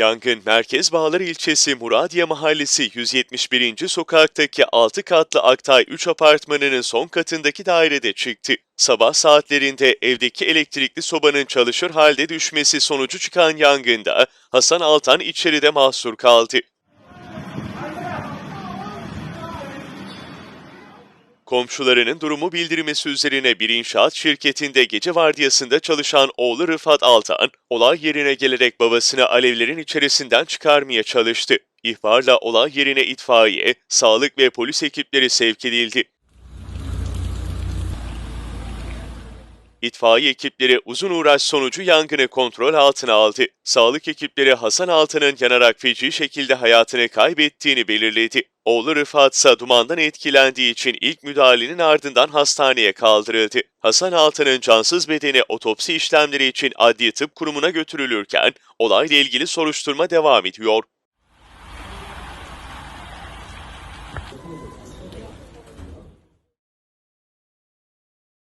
Yangın Merkez Bağlar ilçesi Muradiye Mahallesi 171. sokaktaki 6 katlı Aktay 3 apartmanının son katındaki dairede çıktı. Sabah saatlerinde evdeki elektrikli sobanın çalışır halde düşmesi sonucu çıkan yangında Hasan Altan içeride mahsur kaldı. Komşularının durumu bildirmesi üzerine bir inşaat şirketinde gece vardiyasında çalışan oğlu Rıfat Altan, olay yerine gelerek babasını alevlerin içerisinden çıkarmaya çalıştı. İhbarla olay yerine itfaiye, sağlık ve polis ekipleri sevk edildi. İtfaiye ekipleri uzun uğraş sonucu yangını kontrol altına aldı. Sağlık ekipleri Hasan Altan'ın yanarak feci şekilde hayatını kaybettiğini belirledi. Oğlu Rıfat ise dumandan etkilendiği için ilk müdahalenin ardından hastaneye kaldırıldı. Hasan Altan'ın cansız bedeni otopsi işlemleri için Adli Tıp Kurumu'na götürülürken olayla ilgili soruşturma devam ediyor.